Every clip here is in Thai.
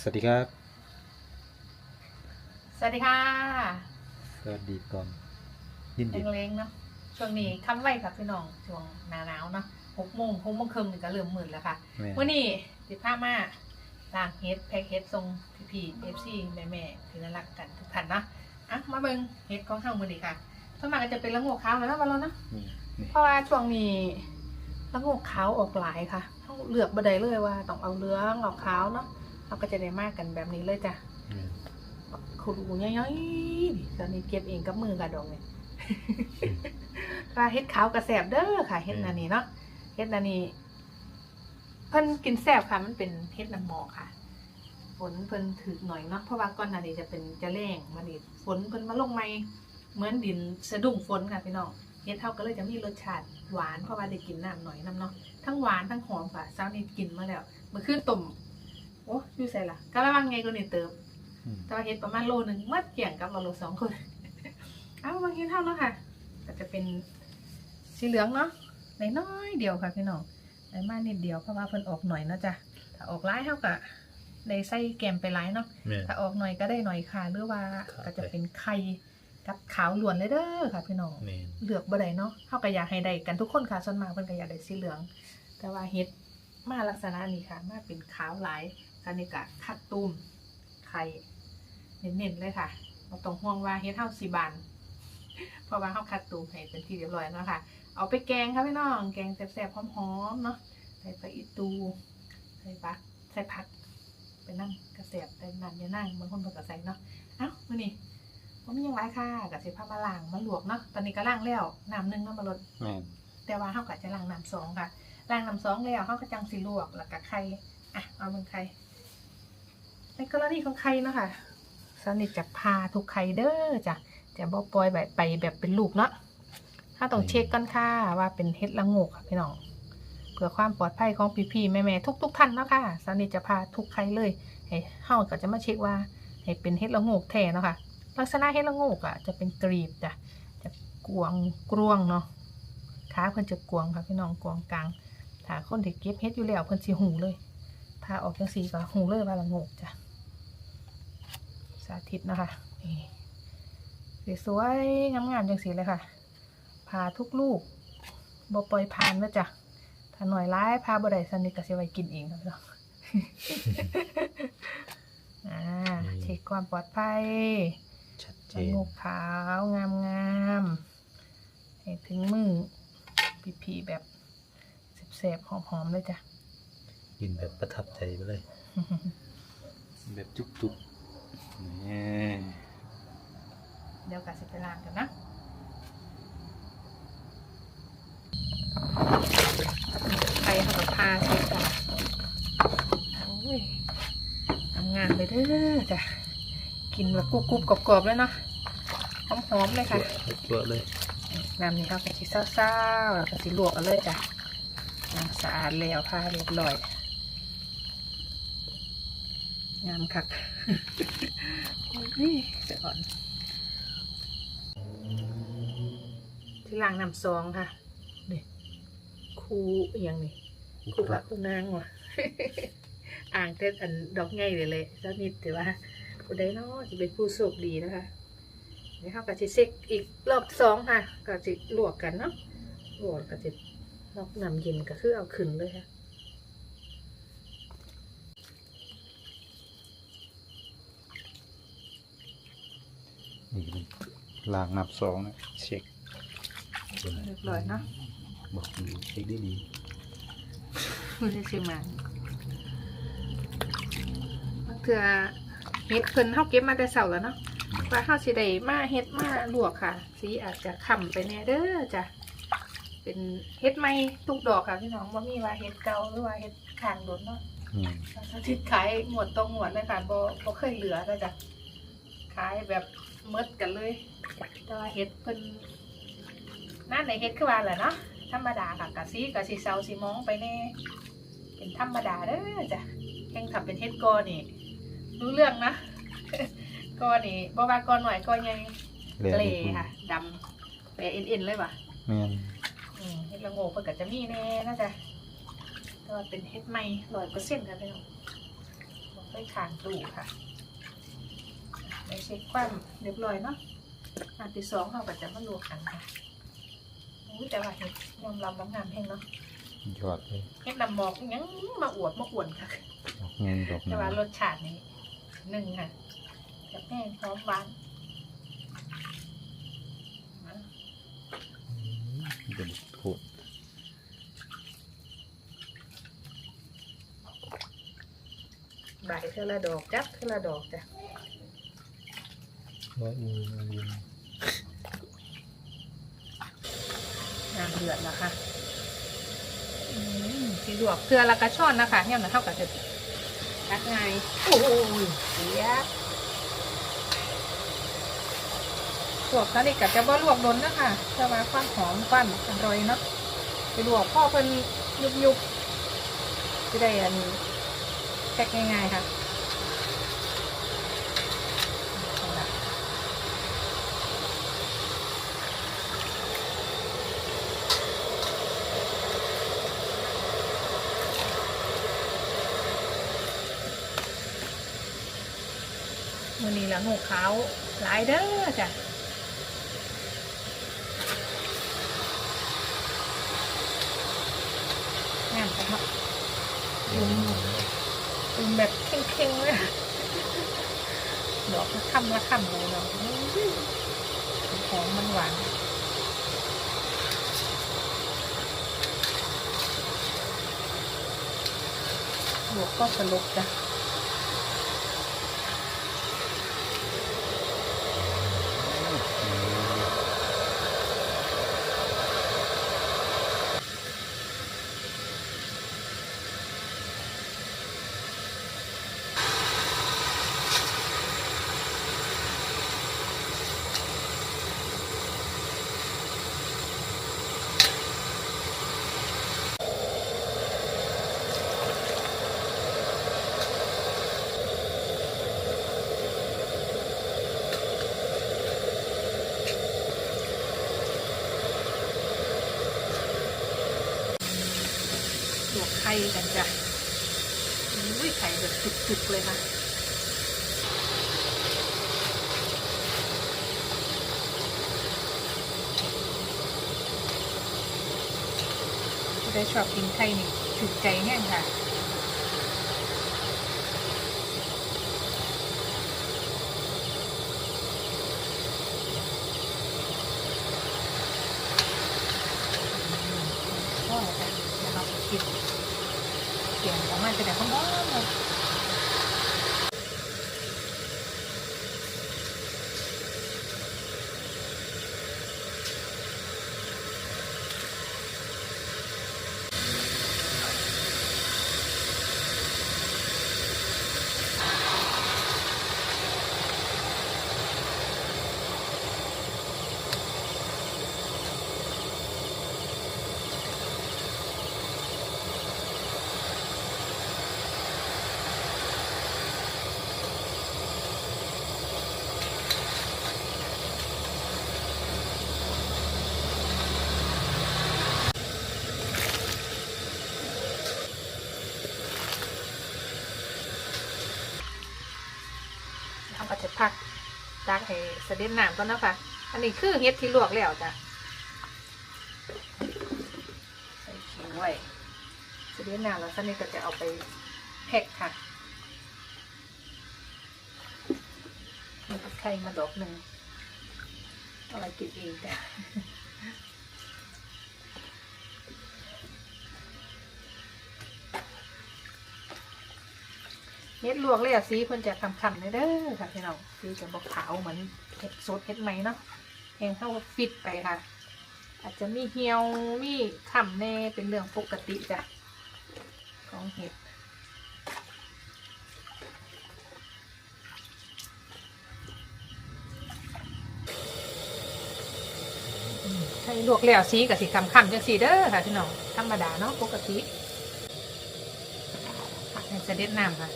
สวัสดีครับ สวัสดีค่ะสวัสดีก่อนยินดีเล้งๆเนาะช่วงนี้ค่ำไว้ค่ะพี่น้องช่วงหนาหนาวเนาะหกโมงหกโมงครึ่งนี่ก็เริ่มมืดแล้วค่ะแม่วันนี้สิบห้ามาล้างเฮ็ดแพ็กเฮ็ดทรงพี่พีเอฟซีแม่แม่ๆที่น่ารักกันทุกท่านเนาะอะมาเบิ่งเฮ็ดของเฮามื้อนี้ค่ะส่วนมากก็จะเป็นละโงกขาวแล้วนะบอลนะนี่นี่เพราะว่าช่วงนี้ละโงกขาวออกหลายค่ะเฮาเลือกบ่ได้เลยว่าต้องเอาเหลืองเอาขาวเนาะ เราก็จะได้มากกันแบบนี้เลยจ้ะแม่ขุดหูย่อยๆตอนนี้เก็บเองกับมือกับดองเลยปลาเฮ็ดขาวกระแสบเด้อค่ะเฮ็ดนานี่เนาะเฮ็ดนานี่เพิ่นกินแสบค่ะมันเป็นเฮ็ดน้ำหมอกค่ะฝนเพิ่นถึกหน่อยเนาะเพราะว่าก่อนหน้านี้จะเป็นจะแรงมานี่ฝนเพิ่นมาลงใหม่เหมือนดินสะดุ้งฝนค่ะพี่น้องเฮ็ดเท่าก็เลยจะมีรสชาติหวานเพราะว่าได้กินน้ำหน่อยน้ำเนาะทั้งหวานทั้งหอมค่ะเช้านี้กินมาแล้วเมื่อคืนต้ม โอ้อยู่ใส่ละกะละมังไงก็นี่เติม อืม แต่ว่าเฮ็ดประมาณโลหนึ่งมัดเกี่ยงกับเราโลสองคน เอาบางทีเท่าแล้วค่ะก็จะเป็นสีเหลืองเนาะน้อยๆเดียวค่ะพี่น้องได้มากนิดเดียวเพราะว่าเพิ่นออกหน่อยเนาะจ๊ะถ้าออกร้ายเท่ากับได้ใส่แกมไปร้ายเนาะ แม่ ถ้าออกหน่อยก็ได้หน่อยค่ะ หรือว่าก็จะเป็นไข่กับขาวล้วนเลยเด้อค่ะพี่น้อง แม่เลือกบ่ได้เนาะเฮาก็อยากให้ได้กันทุกคนค่ะ ส่วนมากเพิ่นก็อยากได้สีเหลือง แต่ว่าเฮ็ดมาลักษณะนี้ค่ะ มาเป็นขาวหลาย อันนี้ก็คัดตุ้มไข่เน้นๆเลยค่ะบ่ต้องห่วงว่าเฮ็ดเฮาสิบานเพราะว่าเฮาคัดตุ้มให้เป็นที่เรียบร้อยแล้วค่ะ เอาไปแกงค่ะพี่น้อง แกงแซ่บๆหอมๆเนาะ ใส่ปลาอีตูใส่ผักใส่ผักไปนั่งกระแสบแต่นั่นอย่านั่งบางคนเพิ่นก็ใส่เนาะ เอ้ามื้อนี้บ่มีหยังหลายค่ะก็สิพามาล้างมาลวกเนาะ ตอนนี้ก็ล้างแล้วน้ำหนึงเนาะมาลดแม่แต่ว่าเขาก็จะล้างน้ำสองค่ะ ล้างน้ำสองแล้วเขาก็จังสิลวกแล้วก็ไข่ อะ เอาเป็นไข่ ในกรณีของไข่เนาะค่ะสนิทจะพาทุกไข่เด้อจ้ะจะบ่ปล่อยแบบไปแบบเป็นลูกเนาะถ้าต้องเช็คกันค่ะว่าเป็นเห็ดละงกค่ะพี่น้องเพื่อความปลอดภัยของพี่ๆแม่ๆทุก ๆท่านเนาะค่ะสนิทจะพาทุกไข่เลยให้เฮาก็จะมาเช็คว่าให้เป็นเห็ดละงกแท้เนาะค่ะลักษณะเห็ดละงกอะจะเป็นกรีบจ้ะจะกวงกรวงเนาะขาเพิ่นจะกวงค่ะพี่น้องกวงกลางถ้าคนที่เก็บเฮ็ดอยู่แล้วเพิ่นสิหูเลยพาออกจังสีก็หูเลยว่าละงกจ้ะ สาธิตนะคะนี่สวยๆงามๆจังสีเลยค่ะพาทุกลูกบ่ปล่อยผ่านนะจ๊ะถ้าหน่อยร้ายพาบ่ได้สนิทก็สิไว้กินเองค่ะพี่น้องอ่าเช็คความปลอดภัยชัดเจละนโงกขาวงามงามๆให้ถึงมือผีๆแบบแสบๆหอมๆเลยจ้ะยินแบบประทับใจไปเลย แบบจุกๆ นี่เดี๋ยวกัสิไปล้างกันนะไข่เขากับพาเช็ดก่อนโอ้ยทำงานไปเด้อจ้ะกินแบบกรุบๆกรอบๆเลยเนาะหอมๆเลยค่ะตัวเลยน้ำนี่เขาก็สิเศร้าๆแล้วก็สิลวกเอาเลยจ้ะน้ำสะอาดแล้วผ้าเรียบร้อยงามคักอุ้ย เดี๋ยวก่อนที่ล้างน้ำซองค่ะนี่คูอย่างนี้คูพระคูนางว่ะอ่างเต้นอันดอกไงเลยเลยสักนิดแต่ว่าผู้ใดเนาะจะเป็นผู้โชคดีนะคะนี่เขาก็จะเช็คอีกรอบสองค่ะ ก็จะลวกกันเนาะลวกก็จะนอกน้ำเย็นก็คือเอาขึ้นเลยค่ะ นี่ ล้างนับสองนะเช็คเรียบร้อยเนาะบอกดีเช็คได้ดีไม่ได้ชิมมาเถื่อเฮ็ดเพิ่นเฮาเก็บมาแต่เสาแล้วเนาะว่าเฮาสิได้มาเฮ็ดมาลวกค่ะ สีอาจจะขำไปแน่เด้อจ้ะเป็นเฮ็ดใหม่ทุกดอกค่ะพี่น้องว่ามีว่าเฮ็ดเก่าหรือว่าเฮ็ดข้างโดนเนาะอืมสาธิตขายหมวดตรงหมวดเลยค่ะบ่บ่เคยเหลือเลยจ้ะขายแบบหมดกันเลย แต่ว่าเฮ็ดเพิ่นนั่นในเฮ็ดคือว่าแหละเนาะธรรมดาค่ะกะซีกะสิเซาสิมองไปแน่เป็นธรรมดาเด้อจ้ะแข่งขับเป็นเฮ็ดกอนี่รู้เรื่องนะกอนี่บ่ว่ากอหน่อยกอใหญ่แล้เกลค่ะดำแปะเอ็นๆเลยว่ะแม่นอืมเฮ็ดละโงกเพิ่นก็จะมีแน่นะจ๊ะแต่ว่าเป็นเฮ็ดใหม่ร้อยเปอร์เซ็นต์ค่ะพี่น้องบอกเลไปขางตู้ค่ะไปเช็คความเรียบร้อยเนาะ อันที่สองเราก็จะมาลวกกันค่ะอุ้ยแต่ว่าเห็ดยอมรับว่างามแห้งเนาะยอดเลยเห็ดนำหมอกยังมาอวดมาอวดค่ะ ดอกเงินดอกแต่เงิว่านรสชาตินี้หนึ่งค่ะกับแห้งพร้อมหวานเด็ดพูดใบเทอละดอกจับเทอละดอกจ้ะ ว่าอีอีน้ำเดือดแล้วค่ะอืมสีดวกเกลือและกระชอนนะคะเนี่ยมันเท่ากับจะรักไงายโอ้ยเสียลวกแล้วนี่ก็จะบ่ลวกโดนนะคะเพื่อว่าความหอมความอร่อยเนาะไปลวกพ่อเพิ่นยุบยุบๆจะได้อันแพ็กง่ายๆค่ะเอาล่ะ มือนี้ละงูขาวหลายเด้อจ้ะงามจังเนาะอืมอืมแบบเข่งๆเลยอะดอกละค่ำละค่ำเลยเนาะอื้อหอมมันหวานบวกก็สลบจ้ะ ลว กไข่กันจ้ะอุ้ยไข่แบบจุกๆเลยค่ะได้ชอบกินไข่นี่ถูกใจแน่ค่ะ ก็จะเราคิดเสียงออกมาจะแบบร้อนๆเลยทำ ก็จะพักตักให้เสด็จน้ำก่อนนะคะอันนี้คือเฮ็ดที่ลวกแล้วจ้ะใส่ขิงไว้เสด็จน้ำแล้วสันนี้ก็จะเอาไปแพ็คค่ะมีไข่มาดอกหนึ่งเอาอะไรกินเองจ้ะ ฮ็ดลวกเลยอะสีเพิ่นจะคำๆเลยเด้อค่ะพี่น้องสีจะบอกขาวเหมือนเห็ดสดเห็ดไหมเนาะแหงเข้าฟิตไปค่ะ อาจจะมีเหี่ยวมีขำแน่เป็นเรื่องปกติจ้ะของเห็ดใช่ลวกแล้วสีกับสีคำๆจังสีเด้อค่ะพี่น้องธรรมดาเนาะปกติผักให้เสด็จน้ำค่ะ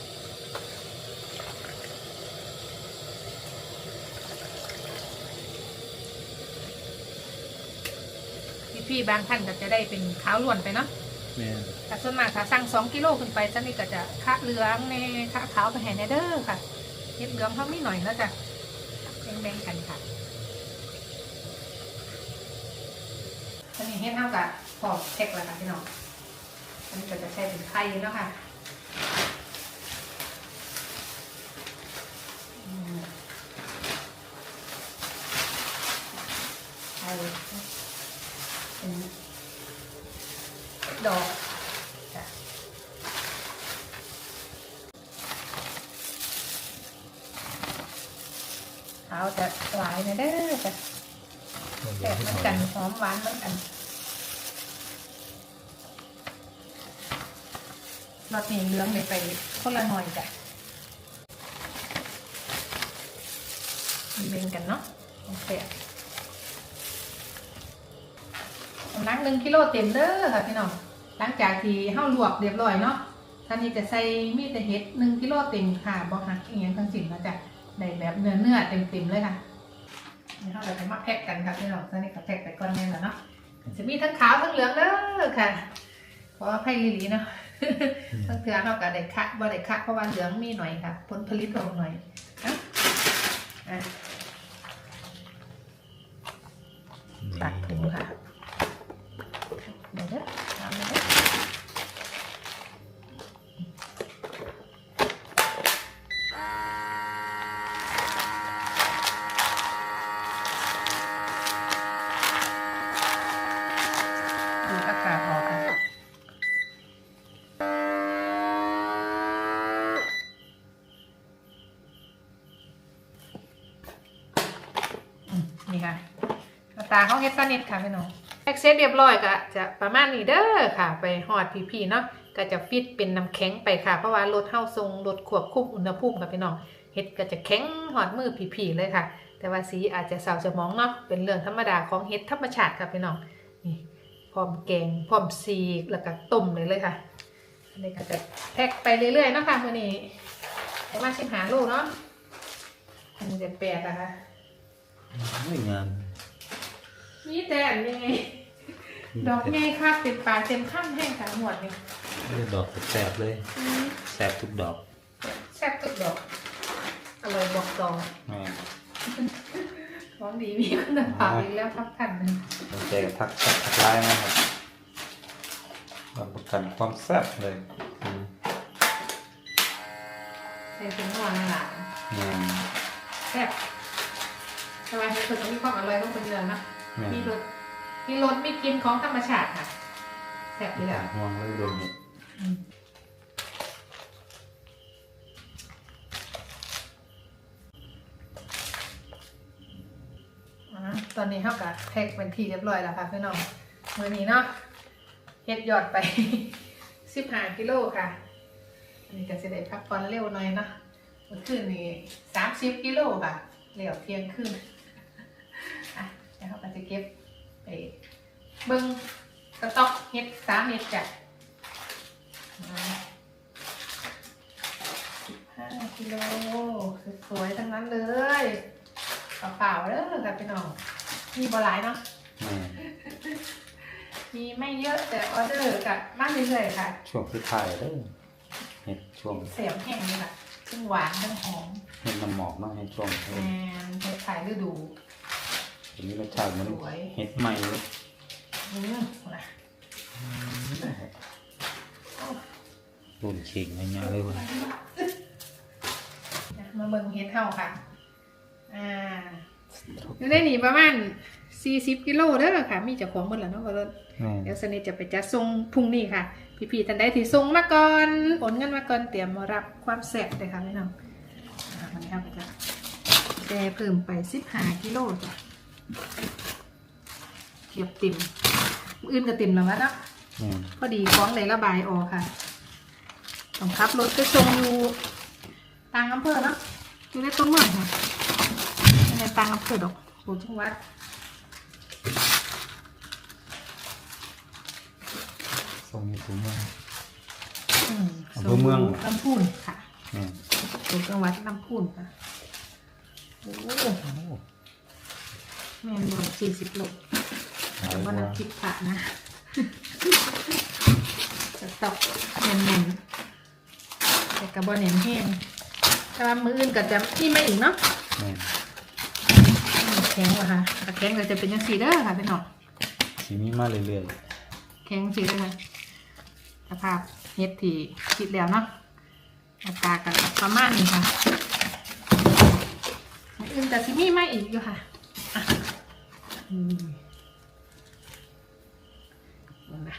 พี่ๆบางท่านก็จะได้เป็นขาวล้วนไปเนาะแม่นแต่ส่วนมากถ้าสั่งสองกิโลขึ้นไปซันนี่ก็จะคะเหลืองในคะขาวไปแห่ในเด้อค่ะเห็ดเหลืองเขามีหน่อยแล้วจ้ะแบ่งๆกันค่ะอันนี้เห็ดเท่ากับพอเช็คแล้วค่ะพี่น้องอันนี้ก็จะใช้เป็นไข่แล้วค่ะอืมไข่เป็น ดอกจ้ะเอาจะหลายนะเด้อจ้ะแตกเหมือนกันหอมหวานมือนกันรสนี้เลืองเลยไปคนละหน่อยจ้ะเบ่งกันเนาะโอเคน้ำหนักหนึ่งกิโลเต็มเด้อค่ะพี่น้อง หลังจากที่เฮาลวกเรียบร้อยเนาะท่านนี้จะใส่มีแต่เห็ดหนึ่งกิโลเต็มค่ะบ่หักอีกอย่างทั้งสิ้นนะจ๊ะได้แบบเนื้อเนื้อเต็มๆเลยค่ะนี่เราจะมาแพ็กกันครับพี่น้องตอนนี้ก็แพ็กไปก่อนแน่แล้วเนาะจะมีทั้งขาวทั้งเหลืองเด้อค่ะเพราะว่าไผ่ลิลีเนาะทั้งเถื่อเขากับได้คะว่าได้คะเพราะว่าเหลืองมีหน่อยค่ะ ผลผลิตออกหน่อยนะอะตักถุงค่ะเดี๋ยวเด้อตามมาเด้อดูอากาศออกค่ะ อืมนี่ค่ะ หน้าตาเขาเฮ็ดสนิทค่ะพี่น้องแพ็กเซตเรียบร้อยก็จะประมาณนี้เด้อค่ะ ไปหอดพี่ๆเนาะก็จะฟิตเป็นน้ำแข็งไปค่ะ เพราะว่ารถเฮาทรงรถควบคุมอุณหภูมิค่ะพี่น้องเฮ็ดก็จะแข็งหอดมือพี่ๆเลยค่ะ แต่ว่าสีอาจจะเศร้าจะมองเนาะเป็นเรื่องธรรมดาของเฮ็ดธรรมชาติค่ะพี่น้องนี่พร้อมแกงพร้อมซีกแล้วก็ต้มเลยเลยค่ะอันนี้ก็จะแพ็กไปเรื่อยๆเนาะค่ะมื้อนี้ประมาณสิบหาโลเนาะอันนี้จะแปดนะคะไม่งาม นี่แต่อันนี้ไงดอกไงค่ะเต็มปลายเต็มข้ามแห้งค่ะหมวดนี่เลือกดอกแสบเลยอืมแสบทุกดอกแซ่บทุกดอก อร่อยบอกตองแม่นของดีมีคุณภาพอีกแล้วครับท่านหนึ่งสนใจก็ทักทักทักไลน์นะครับรับประกันความแซ่บเลยอืมใส่ถุงหวานหลานแม่นแซ่บสบายที่สุดมีความอร่อยต้องเป็นเรื่องนะ แม่นมีรสมีรสมีกลิ่นของธรรมชาติค่ะแซ่บดีแล้วห่วงเลยโดนเห็ดอืมอะตอนนี้เขากับแพ็กเป็นทีเรียบร้อยแล้วค่ะพี่น้องมือนี้เนาะเฮ็ดยอดไปสิบห้ากิโลค่ะอันนี้ก็จะได้พักผ่อนเร็วหน่อยเนาะเมื่อคืนนี้สามสิบกิโลค่ะเร็วเที่ยงคืน อะแล้วเขาก็จะเก็บไปเบิ้งสต็อกเฮ็ดสามเม็ดจ้ะห้ากิโลสวยๆทั้งนั้นเลยเปล่าๆเด้อค่ะพี่น้องมีบหลายเนาะแม่นมีไม่เยอะแต่ออเดอร์กับมากเรื่อยๆค่ะ ช่วงที่ถ่ายเด้อเห็ดช่วงเสียมแห้งเลยค่ะทั้งหวานทั้งหอมเห็ดน้ำหมอกเนาะเห็ดช่วงแมนเห็ดขายฤดู อันนี้รสชาติเหมันสวย เห็ดใหม่เลยอืมนะรุ่นขิงง่ายๆเลยคุณมาเบิ่งเห็ดเท่าค่ะ อ่าอยู่ได้หนีประมาณ40กิโลเด้อค่ะ มีเจ้าของเบิ่งแล้วเนาะก็เลยแม่นเดี๋ยวสนิทจะไปจัดส่งพรุ่งนี้ค่ะ พี่ๆท่านใดที่ส่งมาก่อนโอนเงินมาก่อนเตรียมมารับความแซ่บเลยค่ะพี่น้องอ่าวันนี้เราก็จะแกเพิ่มไป15กิโลจ้ะ เก็บติ่มมื้ออื่นก็ติ่มแล้ววะเนาะแม่นพอดีฟ้องเลยระบายออกค่ะต้องขับรถไปส่งอยู่ต่างอำเภอเนาะอยู่ในตัวเมืองค่ะไม่ในต่างอำเภอดอกอยู่จังหวัดทรงนี้ถุงมืออืมอำเภอเมือง ลำพูนค่ะแม่นอยู่จังหวัดลำพูนค่ะโอ้โอ้ แม่นรวมสี่สิบโลหลายแต่กว่าว่าน้ำพริกผักนะสต๊อกเน้นๆแต่กระบอกเน้นแห้งแต่ว่ามืออื่นก็จะมีมาอีกเนาะแม่นอืมแข็งเหรอคะถ้าแข็งก็จะเป็นยังสีเด้อค่ะพี่น้องสิมีมาเรื่อยแข็งสีเด้อค่ะสภาพเฮ็ดที่คิดแล้วเนาะหน้าตากันประมาณนี้ค่ะมืออื่นแต่สิมีมาอีกอยู่ค่ะอะอืม เอานะ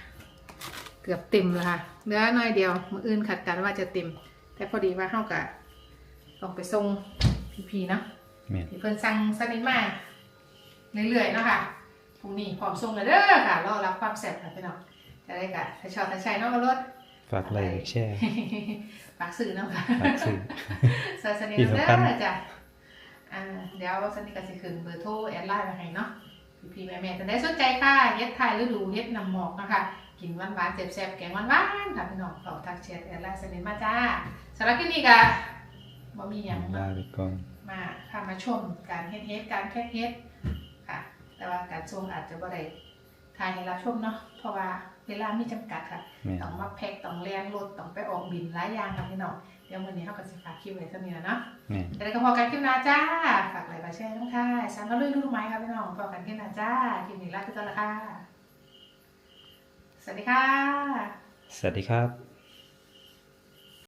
เกือบเต็มแล้วค่ะเหลือหน่อยเดียวมืออื่นขัดกันว่าจะเต็ม แต่พอดีว่าเฮากะต้องไปส่งพีๆเนาะๆแม่นที่เพิ่นสั่งสนิทมาเรื่อยๆเนาะค่ะพรุ่งนี้พร้อมส่งแล้วเด้อค่ะรอรับความแซ่บค่ะพี่น้องจะได้กะถ้าชอบถ้าใช้เนาะมารถฝากไลค์แชร์ฝากสื่อเนาะค่ะฝากซื้อสวัสดีที่เด้สำคัญอจ้ะอ่าเดี๋ยวสนิทก็สิขึ้นเบอร์โทรแอดไลน์มาให้เนาะ พี่ๆแม่ๆจะได้สนใจค่ะเฮ็ดไทยฤดูเฮ็ดน้ำหมอกนะคะกินหวานๆแซ่บๆแกงหวานๆค่ะพี่น้องต่อทักแชทแอดไลน์สนิทมาจ้าสำหรับคลิปนี้ก็บ่มีหยังลาไปก่อนมาค่ะมาชมการเฮ็ดเฮ็ดการแพ็กเฮ็ดค่ะ แต่ว่าการชมอาจจะบ่ได้ทายให้รับชมเนาะเพราะว่า เวลามีจำกัดค่ะแม่นต้องมาแพ็กต้องแล่นรถต้องไปออกบินหลายอย่างค่ะพี่น้องเดี๋ยวมื้อนี้เฮาก็สิฝากคลิปไว้เท่านี้แล้วเนาะแม่นแต่ก็พอกันคลิปหน้าจ้าฝากไลค์ฝากแชร์ด้วยค่ะฉันก็ลุยลูกไม้ค่ะพี่น้องพอกันคลิปหน้าจ้าคลิปนี้ลาไปก่อนละค่ะสวัสดีค่ะ สวัสดีครับ